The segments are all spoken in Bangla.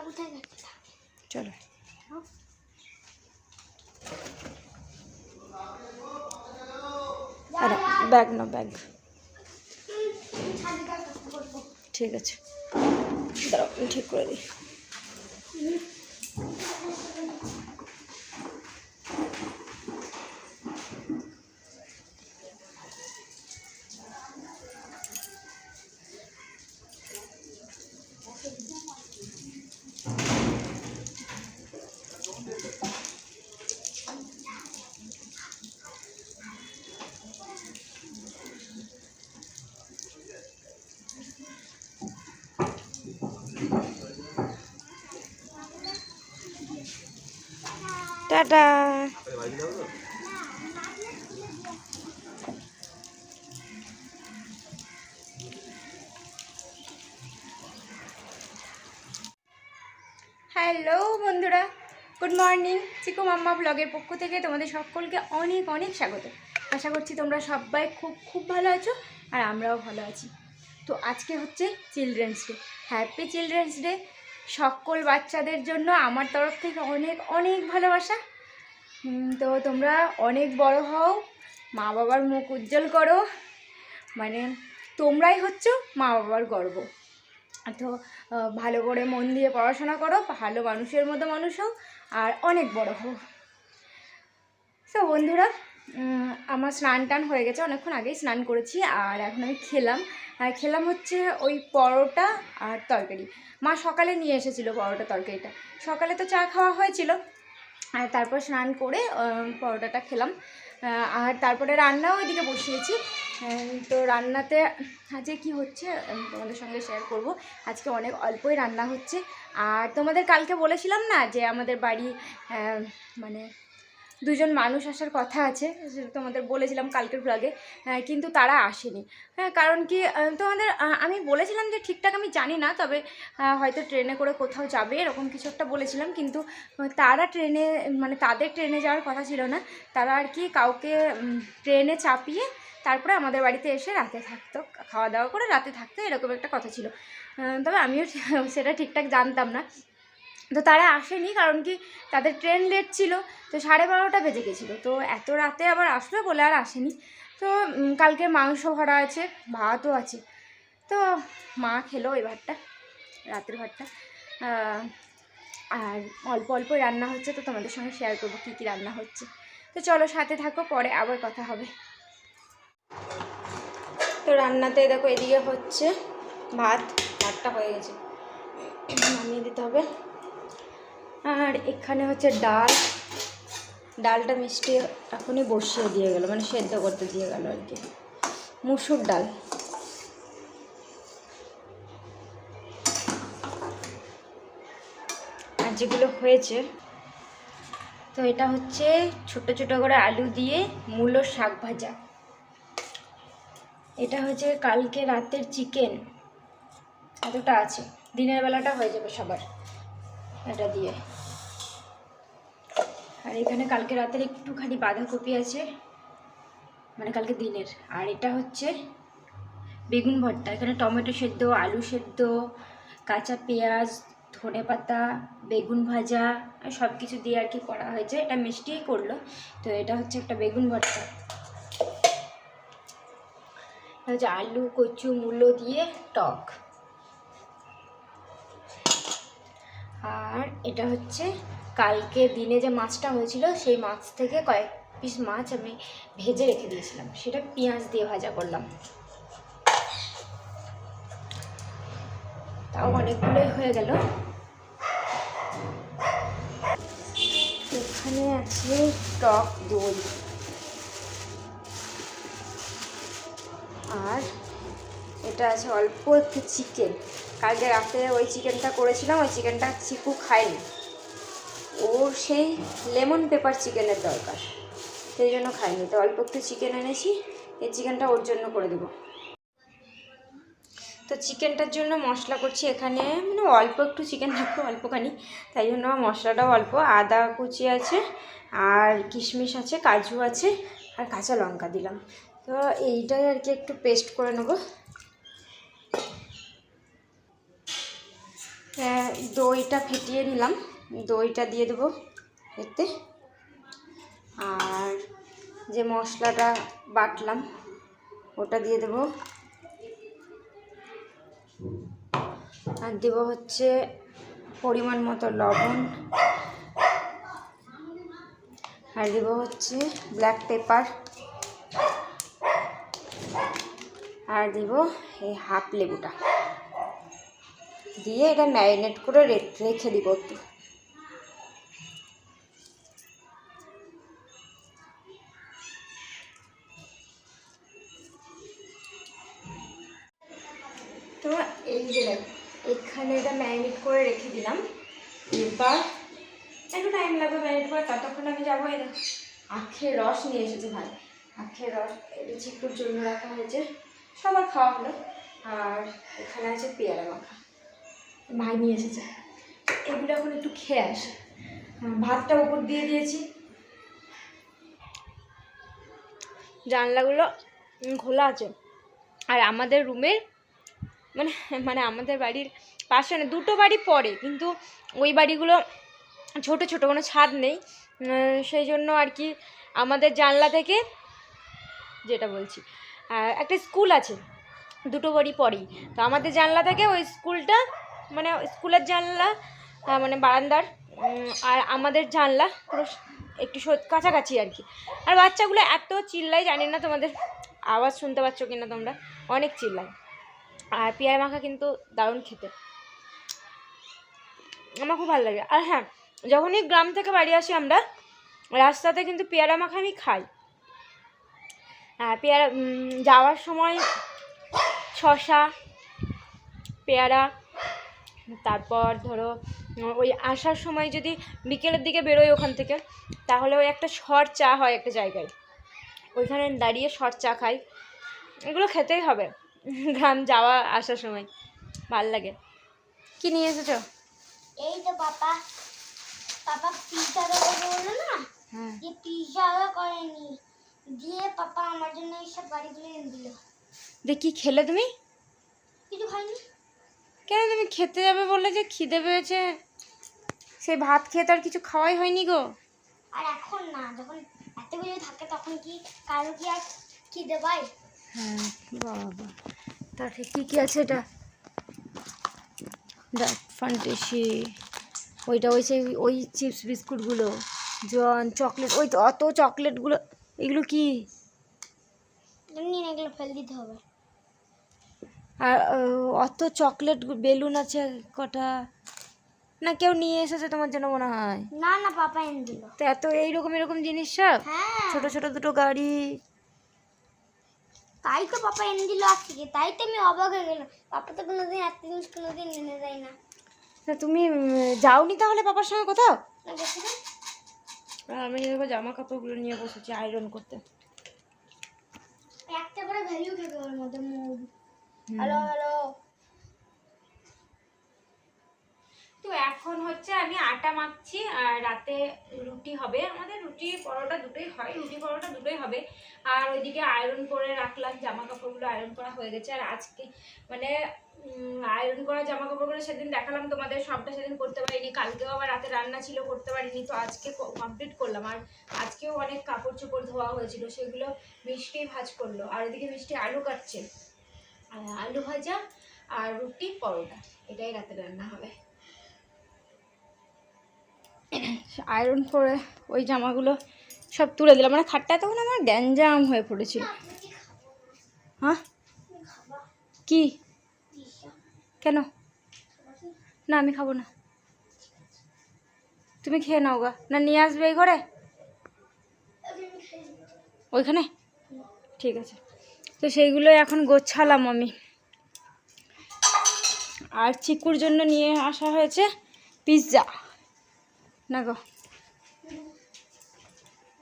কোথায় গেছে? চলো। ব্যাগ না ব্যাগ। ঠিক আছে। দাঁড়াও ঠিক করে দিই। টাটা। হ্যালো বন্ধুরা। গুড মর্নিং চিকু মাম্মা ব্লগের পক্ষ থেকে তোমাদের সকলকে অনেক অনেক স্বাগত। আশা করছি তোমরা সবাই খুব খুব ভালো আছো আর আমরাও ভালো আছি। তো আজকে হচ্ছে children's day happy children's day সকল বাচ্চাদের জন্য আমার তরফ থেকে অনেক অনেক ভালোবাসা। তো তোমরা অনেক বড় হও মা বাবার মুখ উজ্জ্বল করো মানে তোমরাই হচ্ছ মা বাবার গর্ব। তো ভালো করে মন দিয়ে পড়াশোনা করো, ভালো মানুষের মতো মানুষ হও, আর অনেক বড় হও। তো বন্ধুরা আমার স্নান টান হয়ে গেছে, অনেকক্ষণ আগেই স্নান করেছি, আর এখন আমি খেলাম। আর খেলাম হচ্ছে ওই পরোটা আর তরকারি। মা সকালে নিয়ে এসেছিল পরোটা তরকারিটা। সকালে তো চা খাওয়া হয়েছিল আর তারপর স্নান করে পরোটাটা খেলাম। আর তারপরে রান্নাও এদিকে বসিয়েছি। তো রান্নাতে আজকে কি হচ্ছে তোমাদের সঙ্গে শেয়ার করব। আজকে অনেক অল্পই রান্না হচ্ছে। আর তোমাদের কালকে বলেছিলাম না যে আমাদের বাড়ি মানে দুজন মানুষ আসার কথা আছে তোমাদের বলেছিলাম কালকের ব্লগে কিন্তু তারা আসেনি। হ্যাঁ কারণ কি তোমাদের আমি বলেছিলাম যে ঠিকঠাক আমি জানি না, তবে হয়তো ট্রেনে করে কোথাও যাবে, এরকম কিছু একটা বলেছিলাম, কিন্তু তারা ট্রেনে মানে তাদের ট্রেনে যাওয়ার কথা ছিল না, তারা আর কি কাউকে ট্রেনে চাপিয়ে তারপরে আমাদের বাড়িতে এসে রাতে থাকতো খাওয়া দাওয়া করে রাতে থাকতো, এরকম একটা কথা ছিল। তবে আমিও সেটা ঠিকঠাক জানতাম না। তো তারা আসেনি কারণ কি তাদের ট্রেন লেট ছিল, তো সাড়ে বারোটা বেজে গেছিল। তো এত রাতে আবার আসবে বলে আর আসেনি। তো কালকে মাংস ভরা আছে, ভাতও আছে। তো মা খেলো ওই ভাতটা, রাতের ভাতটা। আর অল্প অল্প রান্না হচ্ছে, তো তোমাদের সঙ্গে শেয়ার করব কী কী রান্না হচ্ছে। তো চলো সাথে থাকো, পরে আবার কথা হবে। তো রান্নাতে দেখো এদিকে হচ্ছে ভাত, ভাতটা হয়ে গেছে। নামিয়ে দিতে হবে। আর এখানে হচ্ছে ডাল। ডালটা মিষ্টি এখনই বসিয়ে দিয়ে গেল মানে সেদ্ধ করতে দিয়ে গেল আর কি। মুসুর ডাল। আর যেগুলো হয়েছে, তো এটা হচ্ছে ছোট ছোট করে আলু দিয়ে মূলো শাক ভাজা। এটা হচ্ছে কালকে রাতের চিকেন। এতটা আছে, দিনের বেলাটা হয়ে যাবে সবার। এটা দিয়ে। আর এখানে কালকে রাতের একটুখানি বাঁধাকপি আছে মানে কালকে দিনের। আর এটা হচ্ছে বেগুন ভর্তা। এখানে টমেটো সেদ্ধ, আলু সেদ্ধ, কাঁচা পেঁয়াজ, ধনে পাতা, বেগুন ভাজা সব কিছু দিয়ে আর কি করা হয়েছে। এটা মিষ্টিই করল। তো এটা হচ্ছে একটা বেগুন ভর্তা। হচ্ছে আলু, কচু, মূলো দিয়ে টক। এটা হচ্ছে কালকে দিনে যে মাছটা হয়েছিল, সেই মাছ থেকে কয়েক পিস মাছ আমি ভেজে রেখে দিয়েছিলাম। সেটা পেঁয়াজ দিয়ে ভাজা করলাম। তাও অনেকগুলোই হয়ে গেল। এখানে আছে টক দই। আর এটা আছে অল্প একটু চিকেন কালকে রাতে ওই চিকেনটা করেছিলাম, ওই চিকেনটা চিকু খায়নি। ওর সেই লেমন পেপার চিকেনের দরকার, সেই জন্য খাইনি তো অল্প একটু চিকেন এনেছি, এই চিকেনটা ওর জন্য করে দেবো। তো চিকেনটার জন্য মশলা করছি এখানে মানে অল্প একটু চিকেন থাকবে অল্পখানি, তাই জন্য মশলাটাও অল্প। আদা কুচি আছে, আর কিশমিশ আছে, কাজু আছে, আর কাঁচা লঙ্কা দিলাম। তো এইটাই আর কি একটু পেস্ট করে নেব। দইটা ফেটিয়ে নিলাম। দইটা দিয়ে দেবো এতে। আর যে মশলাটা বাটলাম, ওটা দিয়ে দেবো। আর দেবো হচ্ছে পরিমাণ মতো লবণ। আর দেবো হচ্ছে ব্ল্যাক পেপার আর দেবো এই হাফ লেবুটা। দিয়ে এটা ম্যারিনেট করে রেখে দিব একটু। তো এই যে এখানে এটা ম্যারিনেট করে রেখে দিলাম। এবার একটু টাইম লাগবে ম্যারিনেট করে ততক্ষণ আমি যাব দেখো, আখের রস নিয়ে এসেছে ভাই। আখের রস এটা চিকুর জন্য রাখা হয়েছে, সবার খাওয়া হলো। আর এখানে আছে পেয়ারা মাখা। ভাই নিয়ে এসেছে। এগুলো এখন একটু খেয়ে আসে। ভাতটা উপর দিয়ে দিয়েছি। জানলাগুলো খোলা আছে। আর আমাদের রুমের মানে মানে আমাদের বাড়ির পাশে না, দুটো বাড়ি পড়ে, কিন্তু ওই বাড়িগুলো ছোট ছোট কোনো ছাদ নেই। সেই জন্য আর কি আমাদের জানলা থেকে যেটা বলছি একটা স্কুল আছে। দুটো বাড়ি পরেই তো আমাদের জানলা থেকে ওই স্কুলটা মানে স্কুলের জানলা মানে বারান্দার আর আমাদের জানলা পুরো একটু কাছাকাছি আর কি। আর বাচ্চাগুলো এত চিল্লাই জানি না তোমাদের আওয়াজ শুনতে পাচ্ছ কিনা তোমরা, অনেক চিল্লায়। আর পেয়ারা মাখা কিন্তু দারুণ খেতে। আমার খুব ভালো লাগে। আর হ্যাঁ যখনই গ্রাম থেকে বাড়ি আসি আমরা, রাস্তাতে কিন্তু পেয়ারা মাখা আমি খাই। পেয়ারা যাওয়ার সময় শশা পেয়ারা তারপর ধরো ওই আসার সময় যদি বিকেলের দিকে বেরোই ওখান থেকে তাহলে ওই একটা শর্ট চা হয় একটা জায়গায়। ওইখানে দাঁড়িয়ে শর্ট চা খাই। এগুলো খেতেই হবে। গ্রাম যাওয়া আসার সময়। ভালো লাগে। কি নিয়ে এসেছ? এই তো পাপা। পাপা পিজা বলল না? হ্যাঁ। যে পিজা করেনি। দিয়ে পাপা আমার জন্য এইসব বাড়িগুলো এনে দিল। দিয়ে কি খেলে তুমি? কিছু খাইনি। কেন তুমি খেতে যাবে বললে যে খিদে পেয়েছে? সেই ভাত খেয়ে তো আর কিছু খাওয়াই হয়নি গো। আর এখন না যখন এত এতগুলো থাকে তখন কি কারও কি আর খিদে পায়? হ্যাঁ বাবা তা ঠিক কী কী আছে এটা? দেখ ফান্টেসি ওইটা ওই সেই ওই চিপস বিস্কুটগুলো জন চকলেট ওই তো অত চকলেটগুলো এগুলো কি? এমনি না এগুলো ফেলে দিতে হবে। আর অত চকলেট বেলুন আছে কটা? না কেউ নিয়ে এসেছে তোমার জন্য মনে হয়? না না পাপা এনে দিল। তো এত এইরকম এরকম জিনিস সব? হ্যাঁ। ছোট ছোট দুটো গাড়ি? তাই তো পাপা এনে দিল আজ থেকে। তাই তো আমি অবাক হয়ে গেলাম। পাপা তো কোনোদিন এত জিনিস কোনোদিন এনে যায় না। তা তুমি যাওনি তাহলে পাপার সঙ্গে কোথাও? না আমি দেখো জামা কাপড়গুলো নিয়ে বসেছি আয়রন করতে। একটা করে ভ্যালু থাকে ওর মধ্যে হ্যালো হ্যালো তো এখন হচ্ছে আমি আটা মাখছি আর রাতে রুটি হবে। আমাদের রুটি পরোটা দুটোই হয় রুটি পরোটা দুটোই হবে। আর ওইদিকে আয়রন করে রাখলাম জামা কাপড়গুলো আয়রন করা হয়ে গেছে। আর আজকে মানে আয়রন করা জামা কাপড়গুলো সেদিন দেখালাম তোমাদের সবটা সেদিন করতে পারিনি। কালকেও আবার রাতে রান্না ছিল করতে পারিনি। তো আজকে কমপ্লিট করলাম। আর আজকেও অনেক কাপড় চোপড় ধোয়া হয়েছিল সেগুলো মিষ্টি ভাজ করল। আর ওইদিকে মিষ্টি আলু কাটছে। আলু ভাজা আর রুটি পরোটা। এটাই রাতে রান্না হবে। আয়রন করে ওই জামাগুলো সব তুলে দিলাম। মানে খাটটা তখন আমার গ্যাঞ্জাম হয়ে পড়েছিল। হ্যাঁ? কি? কেন? না, আমি খাব না। তুমি খেয়ে নাও গা। না, নিয়ে আসবে এই ঘরে? ওইখানে? ঠিক আছে। তো সেইগুলো এখন গোছালাম আমি। আর চিকুর জন্য নিয়ে আসা হয়েছে পিৎজা না গো।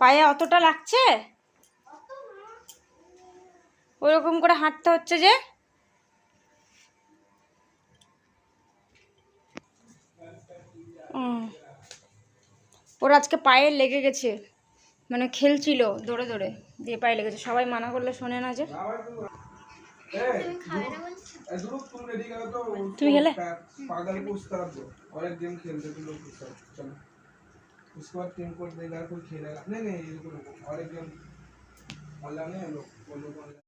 পায়ে অতটা লাগছে? ওরকম করে হাঁটতে হচ্ছে যে। ওর আজকে পায়ে লেগে গেছে। মানে খেলছিল দৌড়ে দৌড়ে। দিয়ে পায়ে লেগেছে সবাই মানা করলে শোনে না যে তুমি খাবে না বলছো ध्रुव तुम रेडी करो तो उसको तुम खेले? पा- पागल को उस तरफ दो और एक गेम खेलते तुम लोग के साथ चलो उसके बाद टीम कोड देगा कोई खेलेगा नहीं नहीं रुको रुको और एक गेम ऑनलाइन है लोग वो लोग online